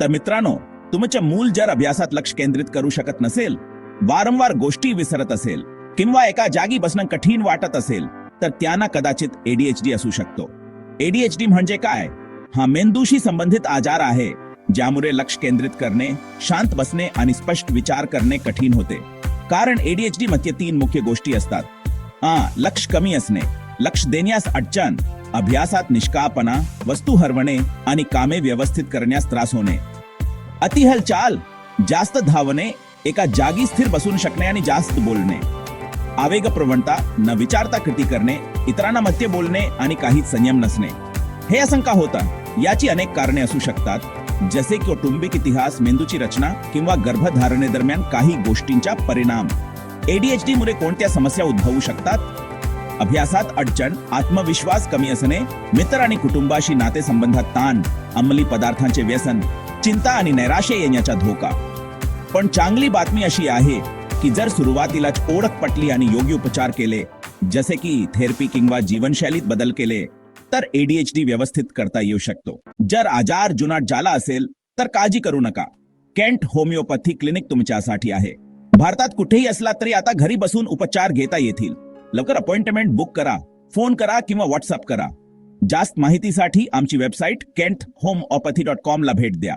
तर मित्रांनो तुमचे मूल जर अभ्यासात लक्ष केंद्रित करू शकत नसेल वारंवार गोष्टी विसरत असेल किंवा एका जागी बसणं कठीण वाटत असेल तर त्यांना कदाचित एडीएचडी असू शकतो. एडीएचडी म्हणजे काय? हा मेंदूशी संबंधित आजार आहे ज्यामुळे लक्ष केंद्रित करणे शांत बसणे आणि स्पष्ट विचार करणे कठीण होते. कारण एडीएचडी मध्ये तीन मुख्य गोष्टी असतात. हा लक्ष कमी असणे लक्ष देण्यास अडचण अभ्यासात निष्कापणा वस्तू हरवणे आणि कामे व्यवस्थित करण्यास त्रास होणे. अति हलचाल जास्त धावणे एका जागी स्थिर बसून शकणे आणि जास्त बोलणे. आवेग प्रवणता न विचारता कृती करणे इतरांना मत्य बोलणे आणि काही संयम नसणे. हे असंका होतं याची अनेक कारणे असू शकतात. जसे की कौटुंबिक इतिहास मेंदूची रचना किंवा गर्भधारणेदरम्यान काही गोष्टींचा परिणाम. एडीएचडी मुळे कोणत्या समस्या उद्भवू शकतात? अभ्यासात अडचण आत्मविश्वास कमी असणे मित्र आणि कुटुंबाशी नातेसंबंधात ताण अंमली पदार्थांचे व्यसन चिंता आणि नैराश्य येण्याचा धोका. पण चांगली बातमी अशी आहे की जर सुरुवातीलाच ओळख पटली आणि योग्य उपचार केले जसे की थेरपी किंवा जीवनशैलीत बदल केले तर एडीएचडी व्यवस्थित करता येऊ शकतो. जर आजार जुनाट झाला असेल तर काळजी करू नका. केंट होमिओपॅथी क्लिनिक तुमच्यासाठी आहे. भारतात कुठेही असला तरी आता घरी बसून उपचार घेता येतील. लवकर अपॉइंटमेंट बुक करा फोन करा किंवा व्हॉट्सअप करा. जास्त माहितीसाठी आमची website Kent homeopathy dot com ला भेट द्या.